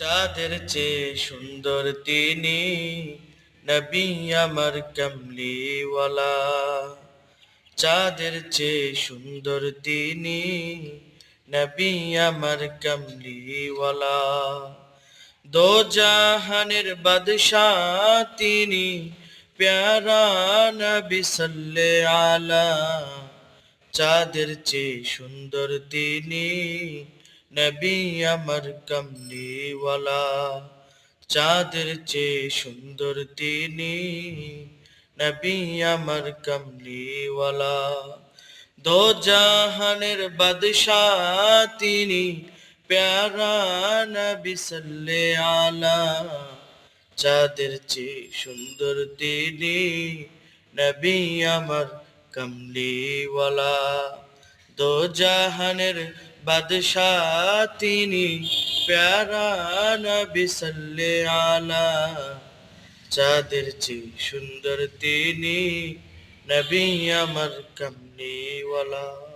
চাঁদের চেয়ে সুন্দর তিনি, নবী আমার কমলিওয়ালা। চাঁদের চেয়ে সুন্দর তিনি, নবী আমার কমলিওয়ালা। দো জাহানের বাদশাহ তিনি, প্যারা নবী সাল্লে আলা। চাঁদের চেয়ে সুন্দর তিনি নবী আমার চাঁদের চেয়ে সুন্দর তিনি। নবী আমার কমলিওয়ালা দো জাহানের বাদশাহ তিনি। প্যারা নবী সাল্লে আলা, চাঁদের চেয়ে সুন্দর তিনি। নবী আমার কমলিওয়ালা দো জাহানের বাদশাহ তিনি প্যারা নবী সাল্লে আলা। চাঁদের চেয়ে সুন্দর তিনি নবী আমার কমলিওয়ালা